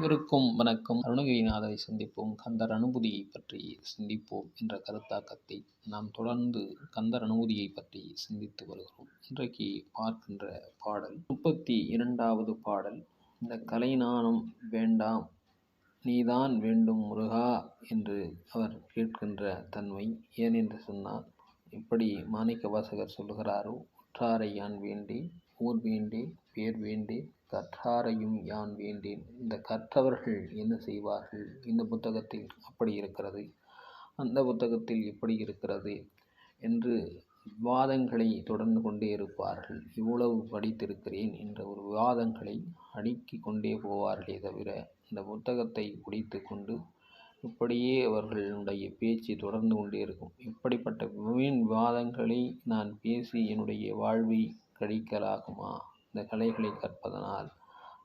அனைவருக்கும் வணக்கம். அருணகிரிநாதரை சந்திப்போம். கந்தர் அனுபூதியை பற்றி சிந்திப்போம் என்ற கருத்தாக்கத்தை நாம் தொடர்ந்து கந்தர் அனுபூதியை பற்றி சிந்தித்து வருகிறோம். இன்றைக்கு பார்க்கின்ற பாடல் முப்பத்தி இரண்டாவது பாடல் இந்த கலைநாணம் வேண்டாம் நீதான் வேண்டும் முருகா என்று அவர் கேட்கின்ற தன்மை ஏன் என்று சொன்னால் இப்படி மாணிக்க வாசகர் சொல்லுகிறாரோ கற்றாரை யான் வேண்டி ஊர் வேண்டி பேர் வேண்டி கற்றாரையும் யான் வேண்டேன் இந்த கற்றவர்கள் என்ன செய்வார்கள்? இந்த புத்தகத்தில் அப்படி இருக்கிறது. அந்த புத்தகத்தில் எப்படி இருக்கிறது என்று விவாதங்களை தொடர்ந்து கொண்டே இருப்பார்கள். இவ்வளவு படித்திருக்கிறேன் என்ற ஒரு விவாதங்களை அடுக்கி கொண்டே போவார்களே தவிர இந்த புத்தகத்தை பிடித்து கொண்டு இப்படியே அவர்களுடைய பேச்சு தொடர்ந்து கொண்டே இருக்கும். இப்படிப்பட்ட வீண் விவாதங்களை நான் பேசி என்னுடைய வாழ்வை கழிக்கலாகுமா? இந்த கலைகளை கற்பதனால்.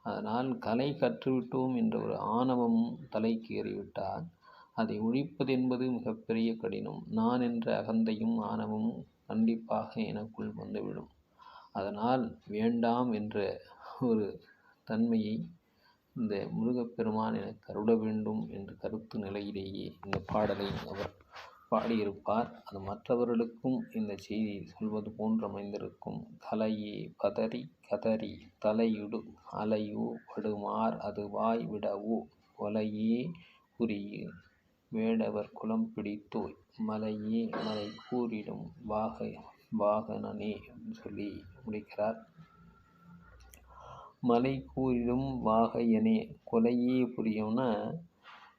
அதனால் கலை கற்றுவிட்டோம் என்ற ஒரு ஆணவம் தலைக்கு ஏறிவிட்டால் அதை ஒழிப்பது என்பது மிகப்பெரிய கடினம். நான் என்ற அகந்தையும் ஆணவமும் கண்டிப்பாக எனக்குள் வந்துவிடும். அதனால் வேண்டாம் என்ற ஒரு தன்மையை இந்த முருகப்பெருமான் என கருட வேண்டும் என்ற கருத்து நிலையிலேயே இந்த பாடலை அவர் பாடியிருப்பார். அது மற்றவர்களுக்கும் இந்த செய்தி சொல்வது போன்று அமைந்திருக்கும். கலையே பதறி கதறி தலையுடு அலையோ படுமார் அது வாய் விடவோ கொலையே புரியே வேடவர் குலம் பிடித்தோய் மலையே மலை கூறிடும் வாக வாகனனே சொல்லி முடிக்கிறார். மலை கூறிடும் வாகையனே. கொலையே புரியும்னா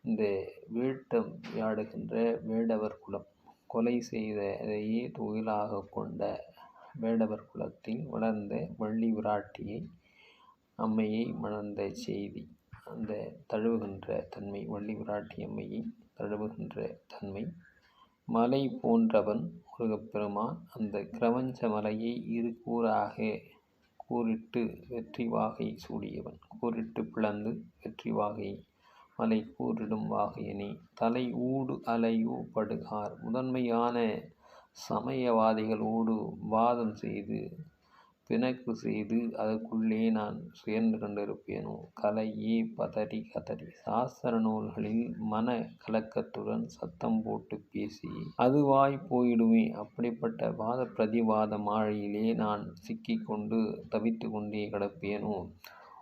இந்த வேட்டம் யாடுகின்ற வேடவர் குலம். கொலை செய்ததையே தொழிலாக கொண்ட வேடவர் குலத்தில் வளர்ந்த வள்ளி விராட்டியை அம்மையை மணந்த செய்தி. அந்த தழுவுகின்ற தன்மை வள்ளி விராட்டி அம்மையை தழுவுகின்ற தன்மை. மலை போன்றவன் முருகப்பெருமான் அந்த கிரவஞ்ச மலையை இரு கூறாக கூறிட்டு வெற்றி வாகை சூடியவன். கூறிட்டு பிளந்து வெற்றி வாகை மலை கூறிடும் வாகையனே. தலை ஊடு அலையூ படுகார். முதன்மையான சமயவாதிகளோடு வாதம் செய்து பிணக்கு செய்து அதற்குள்ளே நான் சுயர்ந்து கொண்டிருப்பேனோ? கலையே பதறி கதறி சாஸ்திர நூல்களில் மன கலக்கத்துடன் சத்தம் போட்டு பேசி அதுவாய் போயிடுமே அப்படிப்பட்ட வாத பிரதிவாத மாழையிலே நான் சிக்கிக்கொண்டு தவித்து கொண்டே கிடப்பேனோ?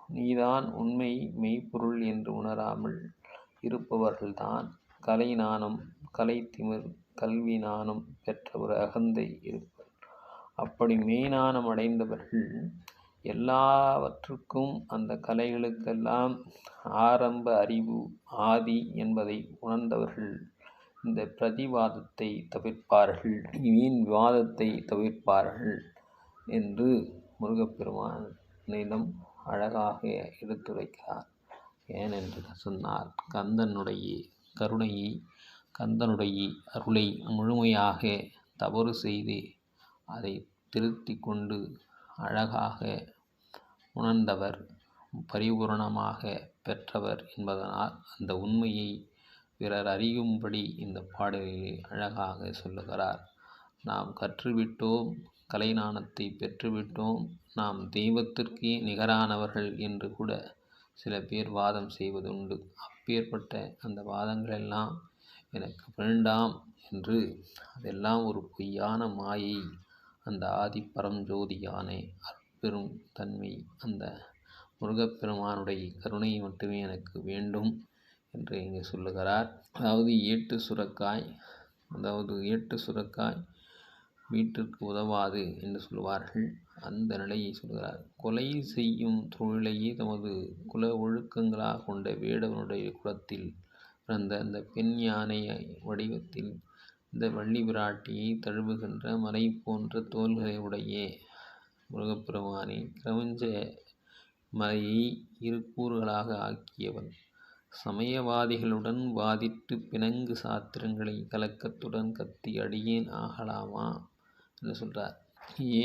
நீதான் உண்மை மெய்ப்பொருள் என்று உணராமல் இருப்பவர்கள்தான். கலை நாணம் கலை திமிர் கல்வி நாணம் பெற்ற ஒரு அகந்தை இருக்கும் அப்படி மெய்ஞானம் அடைந்தவர்கள் எல்லாவற்றுக்கும் அந்த கலைகளுக்கெல்லாம் ஆரம்ப அறிவு ஆதி என்பதை உணர்ந்தவர்கள் இந்த பிரதிவாதத்தை தவிர்ப்பார்கள் வீண் விவாதத்தை தவிர்ப்பார்கள் என்று முருகப்பெருமானிடம் அழகாக எடுத்துரைக்கிறார். ஏனென்று சொன்னால் கந்தனுடைய கருணையை கந்தனுடைய அருளை முழுமையாக தவறு செய்து அதை திருத்தி கொண்டு அழகாக உணர்ந்தவர் பரிபூரணமாக பெற்றவர் என்பதனால் அந்த உண்மையை பிறர் அறியும்படி இந்த பாடலிலே அழகாக சொல்லுகிறார். நாம் கற்றுவிட்டோம் கலைஞானத்தை பெற்றுவிட்டோம் நாம் தெய்வத்திற்கே நிகரானவர்கள் என்று கூட சில பேர் வாதம் செய்வதுண்டு. அப்பேற்பட்ட அந்த வாதங்களெல்லாம் எனக்கு வேண்டாம் என்று அதெல்லாம் ஒரு பொய்யான மாயை அந்த ஆதி பரஞ்சோதியான அற்பெரும் தன்மை அந்த முருகப்பெருமானுடைய கருணை மட்டுமே எனக்கு வேண்டும் என்று இங்கே சொல்லுகிறார். அதாவது ஏட்டு சுரக்காய் அதாவது ஏட்டு சுரக்காய் வீட்டிற்கு உதவாது என்று சொல்வார்கள் அந்த நிலையை சொல்கிறார் கொலை செய்யும் தொழிலையே தமது குல ஒழுக்கங்களாக கொண்ட வேடவனுடைய குலத்தில் பிறந்த அந்த பெண் யானை வடிவத்தில் இந்த வள்ளி பிராட்டியை தழுவுகின்ற மலை போன்ற தோள்களை உடைய. முருகப்பெருமானை கிரவஞ்ச மலையை இரு கூறுகளாக ஆக்கியவன். சமயவாதிகளுடன் வாதிட்டு பிணங்கு சாத்திரங்களை கலக்கத்துடன் கத்தி அடியேன் ஆகலாமா என்று சொல்கிறார்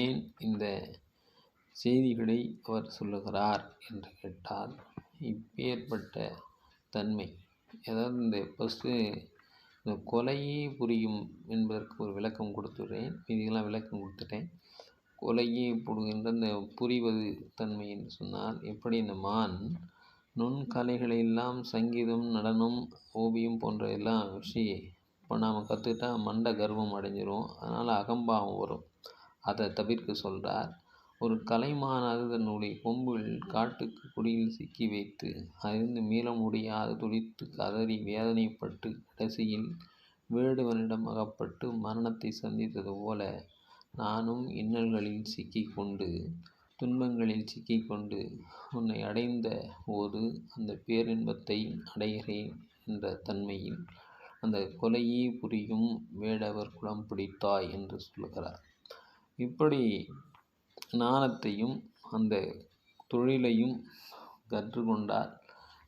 ஏன் இந்த செய்திகளை அவர் சொல்லுகிறார் என்று கேட்டால் இப்பேற்பட்ட தன்மை. அதாவது இந்த ஃபஸ்ட்டு இந்த கொலையே புரியும் என்பதற்கு ஒரு விளக்கம் கொடுத்துடுறேன் மீதியெல்லாம் விளக்கம் கொடுத்துட்டேன். கொலையே புடுகின்ற இந்த புரிவது தன்மை என்று சொன்னால் எப்படி இந்த மான் நுண்கலைகளெல்லாம் சங்கீதம் நடனம் ஓவியம் போன்ற எல்லாம் விஷயம் இப்போ நாம் கற்றுக்கிட்டா மண்டை கர்வம் அடைஞ்சிரும். அதனால் அகம்பாவம் வரும். அதை தவிர்க்க சொல்கிறார் ஒரு கலைமானாது தன்னுடைய கொம்பில் காட்டுக்கு குடியில் சிக்கி வைத்து அறிந்து மீள முடியாது துடித்து கதறி வேதனைப்பட்டு கடைசியில் வேடுவனிடம் அகப்பட்டு மரணத்தை சந்தித்தது போல நானும் இன்னல்களில் சிக்கிக்கொண்டு துன்பங்களில் சிக்கிக் கொண்டு உன்னை அடைந்த போது அந்த பேரின்பத்தை அடைகிறேன் என்ற தன்மையில் அந்த கொலையே புரியும் வேடவர் குலம் பிடித்தாய் என்று சொல்லுகிறார். இப்படி ஞானத்தையும் அந்த தொழிலையும் கற்றுக்கொண்டால்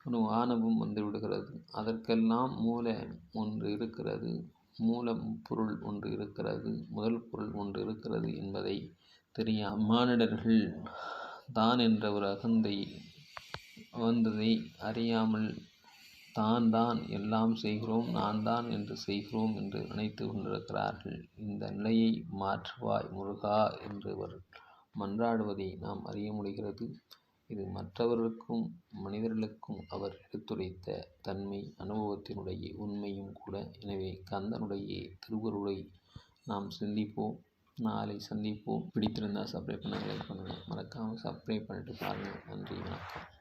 ஒரு ஆணவம் வந்து விடுகிறது அதற்கெல்லாம் மூல ஒன்று இருக்கிறது மூலம் பொருள் ஒன்று இருக்கிறது முதல் பொருள் ஒன்று இருக்கிறது என்பதை தெரிய மானிடர்கள் தான் என்ற ஒரு அகந்தை வந்ததை அறியாமல் தான் தான் எல்லாம் செய்கிறோம் நான் தான் என்று செய்கிறோம் என்று நினைத்து கொண்டிருக்கிறார்கள். இந்த நிலையை மாற்றுவாய் முருகா என்று அவர் மன்றாடுவதை நாம் அறிய முடிகிறது. இது மற்றவர்களுக்கும் மனிதர்களுக்கும் அவர் எடுத்துரைத்த தன்மை அனுபவத்தினுடைய உண்மையும் கூட. எனவே கந்தனுடைய திருவருளை நாம் சிந்திப்போம். நாளை சந்திப்போம். பிடித்திருந்தால் சப்ஸ்கிரைப் பண்ண லைக் பண்ணுங்கள். மறக்காமல் சப்ஸ்கிரைப் பண்ணிட்டு பாருங்கள். நன்றி வணக்கம்.